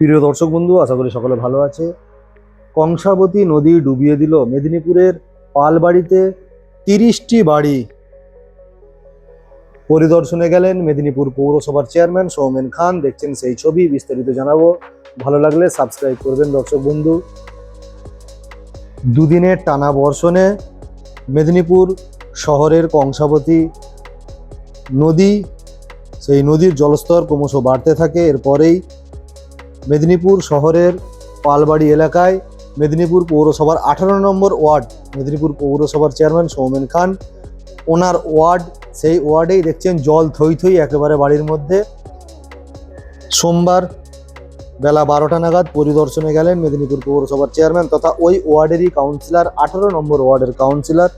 প্রিয় দর্শক বন্ধু, আশা করি সকলে ভালো আছে। কংসাবতী নদী ডুবিয়ে দিল মেদিনীপুরের পালবাড়িতে তিরিশটি বাড়ি। পরিদর্শনে গেলেন মেদিনীপুর পৌরসভার চেয়ারম্যান সৌমেন খান। দেখছেন সেই ছবি, বিস্তারিত জানাব। ভালো লাগলে সাবস্ক্রাইব করবেন দর্শক বন্ধু। দুদিনের টানা বর্ষণে মেদিনীপুর শহরের কংসাবতী নদী, সেই নদীর জলস্তর ক্রমশ বাড়তে থাকে। এরপরেই মেদিনীপুর শহরের পালবাড়ি এলাকায় মেদিনীপুর পৌরসভার আঠারো নম্বর ওয়ার্ড, মেদিনীপুর পৌরসভার চেয়ারম্যান সৌমেন খান, ওনার ওয়ার্ড, সেই ওয়ার্ডেই দেখছেন জল থই থই একেবারে বাড়ির মধ্যে। সোমবার বেলা বারোটা নাগাদ পরিদর্শনে গেলেন মেদিনীপুর পৌরসভার চেয়ারম্যান তথা ওই ওয়ার্ডেরই কাউন্সিলর, আঠারো নম্বর ওয়ার্ডের কাউন্সিলর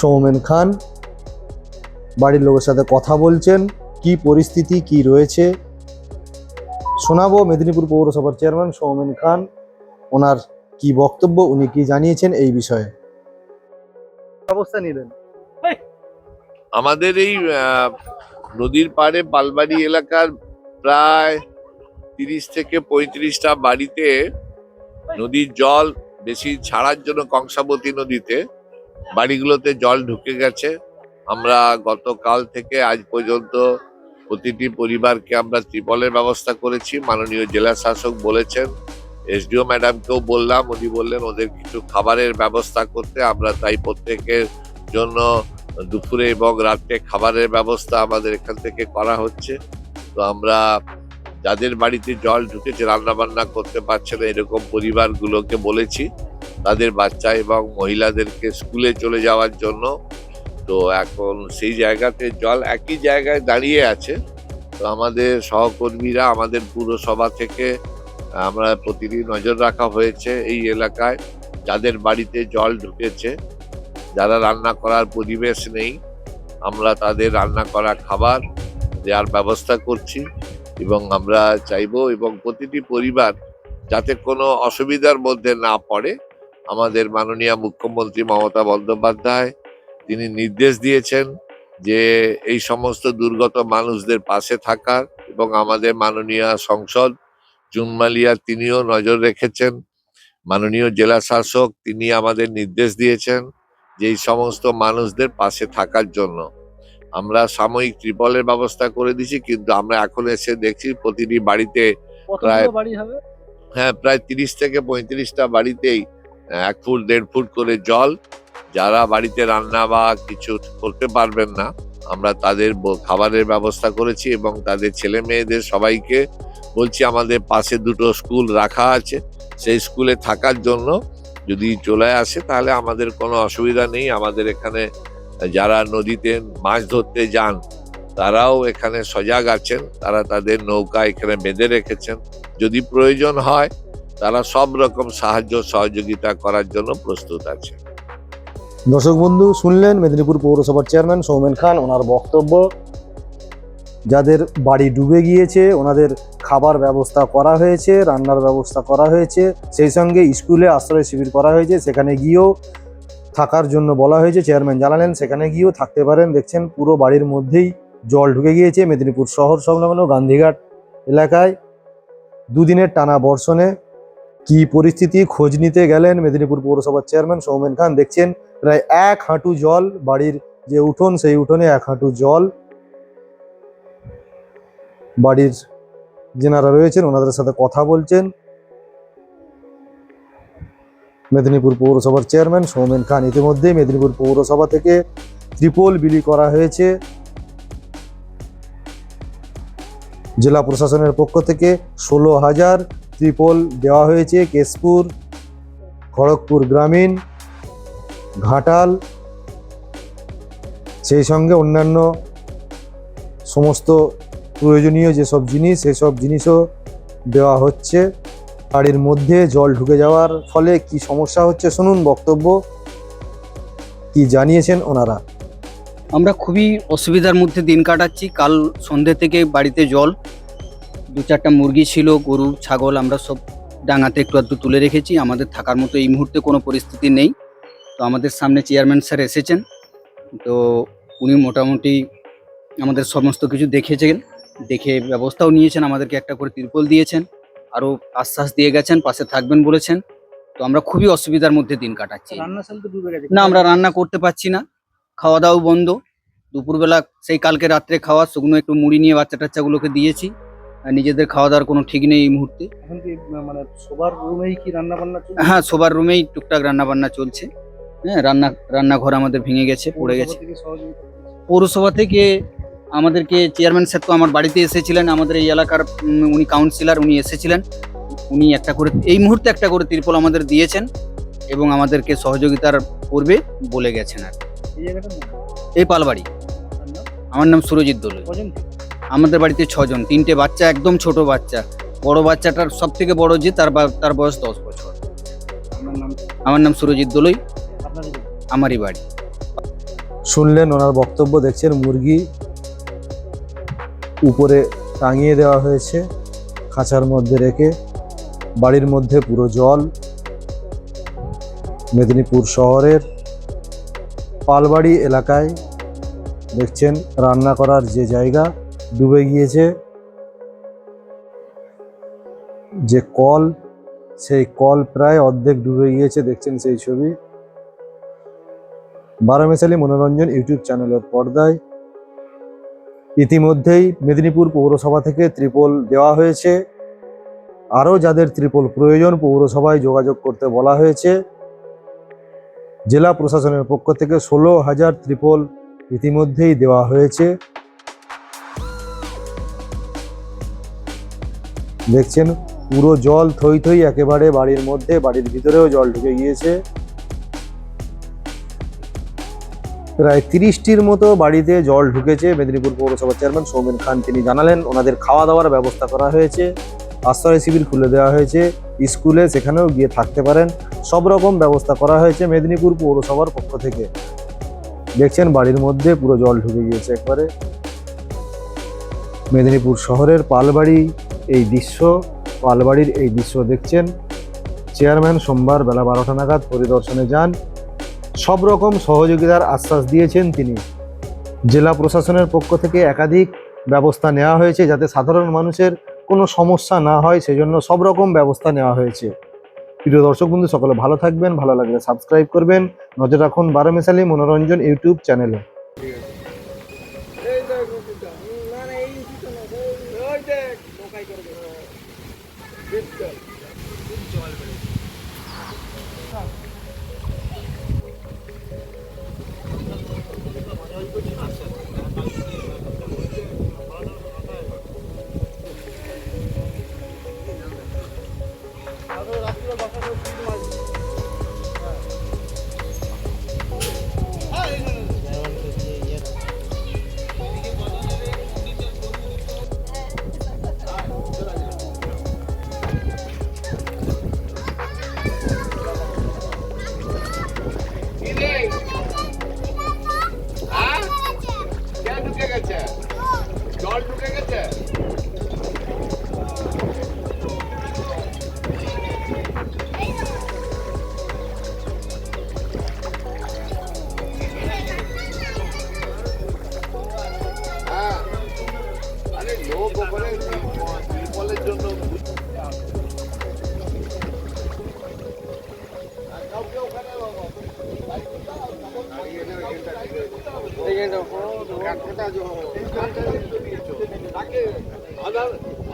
সৌমেন খান। বাড়ির লোকের সাথে কথা বলছেন, কি পরিস্থিতি, কি রয়েছে শোনাবো। মেদিনীপুর পৌরসভার চেয়ারম্যান সৌমেন খান ওনার কি বক্তব্য উনি কি জানিয়েছেন এই বিষয়ে? অবস্থা নিলেন। আমাদের এই নদীর পাড়ে পালবাড়ি এলাকার প্রায় তিরিশ থেকে পঁয়ত্রিশটা বাড়িতে নদীর জল বেশি ছাড়ার জন্য কংসাবতী নদীতে বাড়িগুলোতে জল ঢুকে গেছে। আমরা গতকাল থেকে আজ পর্যন্ত প্রতিটি পরিবারকে আমরা ত্রিপলের ব্যবস্থা করেছি, মাননীয় জেলা শাসক বলেছেন। এসডিও ম্যাডামকেও বললাম, উনি বললেন, ওদের কিছু খাবারের ব্যবস্থা করতে আমরা তাই প্রত্যেকের জন্য দুপুরে এবং রাত্রে খাবারের ব্যবস্থা আমাদের এখান থেকে করা হচ্ছে। তো আমরা যাদের বাড়িতে জল ঢুকেছে, রান্নাবান্না করতে পারছে না, এরকম পরিবারগুলোকে বলেছি। তাদের বাচ্চা এবং মহিলাদেরকে স্কুলে চলে যাওয়ার জন্য তো এখন সেই জায়গাতে জল একই জায়গায় দাঁড়িয়ে আছে। তো আমাদের সহকর্মীরা আমাদের পুরসভা থেকে, আমরা প্রতিদিন নজর রাখা হয়েছে এই এলাকায়, যাদের বাড়িতে জল ঢুকেছে। যারা রান্না করার পরিবেশ নেই, আমরা তাদের রান্না করা খাবার দেওয়ার ব্যবস্থা করছি এবং আমরা চাইব এবং প্রতিটি পরিবার যাতে কোনো অসুবিধার মধ্যে না পড়ে। আমাদের মাননীয় মুখ্যমন্ত্রী মমতা বন্দ্যোপাধ্যায় তিনি নির্দেশ দিয়েছেন যে এই সমস্ত দুর্গত মানুষদের পাশে থাকার এবং আমাদের মাননীয় সংসদ জুনমালিয়া তিনিও নজর রেখেছেন। মাননীয় জেলা শাসক তিনি আমাদের নির্দেশ দিয়েছেন যে এই সমস্ত মানুষদের পাশে থাকার জন্য। আমরা সাময়িক ত্রিপলের ব্যবস্থা করে দিয়েছি কিন্তু আমরা এখন এসে দেখছি প্রতিটি বাড়িতে প্রায়- হ্যাঁ প্রায় তিরিশ থেকে পঁয়ত্রিশটা বাড়িতেই এক ফুট দেড় ফুট করে জল যারা বাড়িতে রান্না বা কিছু করতে পারবেন না, আমরা তাদের খাবারের ব্যবস্থা করেছি এবং তাদের ছেলে মেয়েদের সবাইকে বলছি আমাদের পাশে দুটো স্কুল রাখা আছে। সেই স্কুলে থাকার জন্য যদি চলে আসে তাহলে আমাদের কোনো অসুবিধা নেই। আমাদের এখানে যারা নদীতে মাছ ধরতে যান, তারাও এখানে সজাগ আছেন। তারা তাদের নৌকা এখানে বেঁধে রেখেছেন। যদি প্রয়োজন হয়, তারা সব রকম সাহায্য, সহযোগিতা করার জন্য প্রস্তুত আছে দর্শক বন্ধু, শুনলেন মেদিনীপুর পৌরসভার চেয়ারম্যান সৌমেন খান। ওনার বক্তব্য, যাদের বাড়ি ডুবে গিয়েছে, ওনাদের খাবার ব্যবস্থা করা হয়েছে, রান্নার ব্যবস্থা করা হয়েছে, সেই সঙ্গে স্কুলে আশ্রয় শিবির করা হয়েছে, সেখানে গিয়েও থাকার জন্য বলা হয়েছে। চেয়ারম্যান জানালেন, সেখানে গিয়েও থাকতে পারেন। দেখছেন, পুরো বাড়ির মধ্যেই জল ঢুকে গিয়েছে মেদিনীপুর শহর সংলগ্ন গান্ধীঘাট এলাকায়। দুদিনের টানা বর্ষণে কি পরিস্থিতি? খোঁজ নিতে গেলেন মেদিনীপুর পৌরসভার চেয়ারম্যান সৌমেন খান। দেখছেন প্রায় এক হাঁটু জল, বাড়ির যে উঠোন, সেই উঠোনে এক হাঁটু জল। বাড়ির যেনারা রয়েছেন, ওনাদের সাথে কথা বলছেন। মেদিনীপুর পৌরসভার চেয়ারম্যান সৌমেন খান। ইতিমধ্যে মেদিনীপুর পৌরসভা থেকে ত্রিপল বিলি করা হয়েছে। জেলা প্রশাসনের পক্ষ থেকে ষোলো হাজার ত্রিপল দেওয়া হয়েছে। কেশপুর, খড়গপুর গ্রামীণ ঘাটাল, সেই সঙ্গে অন্যান্য সমস্ত প্রয়োজনীয় যেসব জিনিস, সেসব জিনিসও দেওয়া হচ্ছে। বাড়ির মধ্যে জল ঢুকে যাওয়ার ফলে কি সমস্যা হচ্ছে শুনুন বক্তব্য কি জানিয়েছেন ওনারা। আমরা খুবই অসুবিধার মধ্যে দিন কাটাচ্ছি। কাল সন্ধ্যে থেকে বাড়িতে জল, দু চারটা মুরগি ছিল, গরু, ছাগল, আমরা সব ডাঙাতে একটু আধটু তুলে রেখেছি। আমাদের থাকার মতো এই মুহূর্তে কোনো পরিস্থিতি নেই। তো আমাদের সামনে চেয়ারম্যান স্যার এসেছেন। তো উনি মোটামুটি আমাদের সমস্ত কিছু দেখেছেন দেখে ব্যবস্থাও নিয়েছেন আমাদেরকে একটা করে তিরপল দিয়েছেন আরও আশ্বাস দিয়ে গেছেন পাশে থাকবেন বলেছেন। তো আমরা খুবই অসুবিধার মধ্যে দিন কাটাচ্ছি। না আমরা রান্না করতে পারছি না খাওয়া দাওয়াও বন্ধ। দুপুরবেলা সেই কালকে রাত্রে খাওয়া শুকনো একটু মুড়ি নিয়ে বাচ্চা টাচ্চাগুলোকে দিয়েছি। আর নিজেদের খাওয়া দাওয়ার কোনো ঠিক নেই এই মুহূর্তে। এখন কি মানে সবার রুমেই কি রান্না বান্না হ্যাঁ সবার রুমেই টুকটাক রান্না বান্না চলছে। হ্যাঁ রান্না রান্নাঘর আমাদের ভেঙে গেছে পড়ে গেছে। পৌরসভা থেকে আমাদেরকে চেয়ারম্যান স্যার তো আমার বাড়িতে এসেছিলেন আমাদের এই এলাকার উনি কাউন্সিলর উনি এসেছিলেন। উনি একটা করে এই মুহূর্তে একটা করে তিরপল আমাদের দিয়েছেন এবং আমাদেরকে সহযোগিতার পূর্বে বলে গেছেন আর কি। এই পালবাড়ি। আমার নাম সুরজিৎ দোলই আমাদের বাড়িতে ছজন তিনটে বাচ্চা একদম ছোট বাচ্চা। বড় বাচ্চাটার সব থেকে বড় যে তার তার বয়স দশ বছর। আমার নাম সুরজিৎ দোলই আমারই বাড়ি। শুনলেন, ওনার বক্তব্য দেখছেন, মুরগি উপরে টাঙিয়ে দেওয়া হয়েছে, খাঁচার মধ্যে রেখে, বাড়ির মধ্যে পুরো জল, মেদিনীপুর শহরের পালবাড়ি এলাকায় দেখছেন, রান্না করার যে জায়গা ডুবে গিয়েছে, যে কল, সেই কল প্রায় অর্ধেক ডুবে গিয়েছে, দেখছেন সেই ছবি। বারামেশালী মনোরঞ্জন ইউটিউব চ্যানেলের পর্দায় ইতিমধ্যেই মেদিনীপুর পৌরসভা থেকে ত্রিপল দেওয়া হয়েছে। আরও যাদের ত্রিপল প্রয়োজন পৌরসভায় যোগাযোগ করতে বলা হয়েছে। জেলা প্রশাসনের পক্ষ থেকে ষোলো হাজার ত্রিপল ইতিমধ্যেই দেওয়া হয়েছে। দেখছেন, পুরো জল থই থই একেবারে বাড়ির মধ্যে, বাড়ির ভিতরেও জল ঢুকে গিয়েছে। প্রায় তিরিশটির মতো বাড়িতে জল ঢুকেছে মেদিনীপুর পৌরসভার চেয়ারম্যান সৌমেন খান। তিনি জানালেন, ওনাদের খাওয়া দাওয়ার ব্যবস্থা করা হয়েছে, আশ্রয় শিবির খুলে দেওয়া হয়েছে, স্কুলে সেখানেও গিয়ে থাকতে পারেন। সব রকম ব্যবস্থা করা হয়েছে মেদিনীপুর পৌরসভার পক্ষ থেকে। দেখছেন, বাড়ির মধ্যে পুরো জল ঢুকে গিয়েছে একবারে। মেদিনীপুর শহরের পালবাড়ি এই দৃশ্য, পালবাড়ির এই দৃশ্য দেখছেন। চেয়ারম্যান সোমবার বেলা বারোটা নাগাদ পরিদর্শনে যান। সব রকম সহযোগিতার আশ্বাস দিয়েছেন তিনি। জেলা প্রশাসনের পক্ষ থেকে একাধিক ব্যবস্থা নেওয়া হয়েছে যাতে সাধারণ মানুষের কোনো সমস্যা না হয়, সেজন্য সব রকম ব্যবস্থা নেওয়া হয়েছে। প্রিয় দর্শক বন্ধু, সকলে ভালো থাকবেন, ভালো লাগলে সাবস্ক্রাইব করবেন। নজর রাখুন বারো মেশালি মনোরঞ্জন ইউটিউব চ্যানেলে।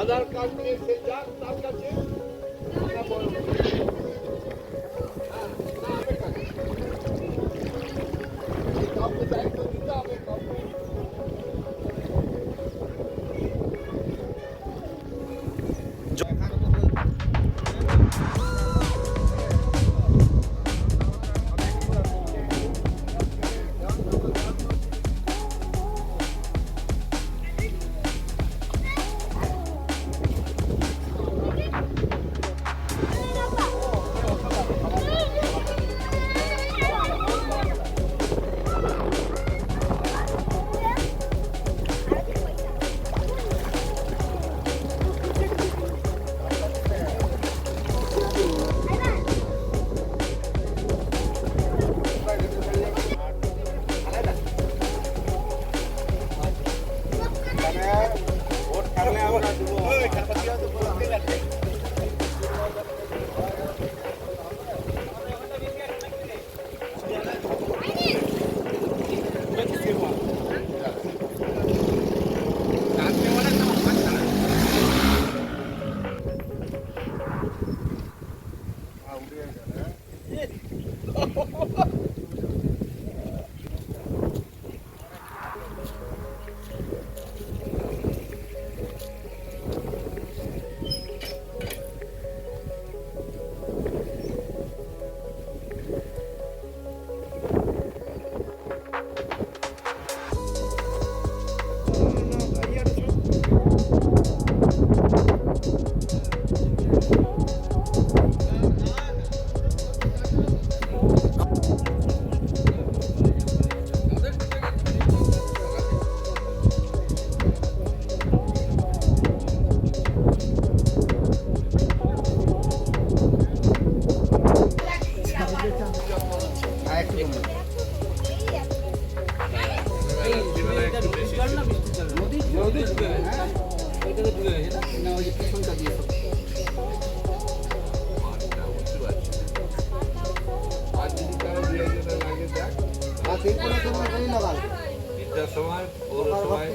আধার কার্ড নিয়ে সে যাক তার কাছে। কাউকে দায়িত্ব নদী নদী না ওই যে পেছনটা দিয়ে তিনটার সময় পৌরসভায়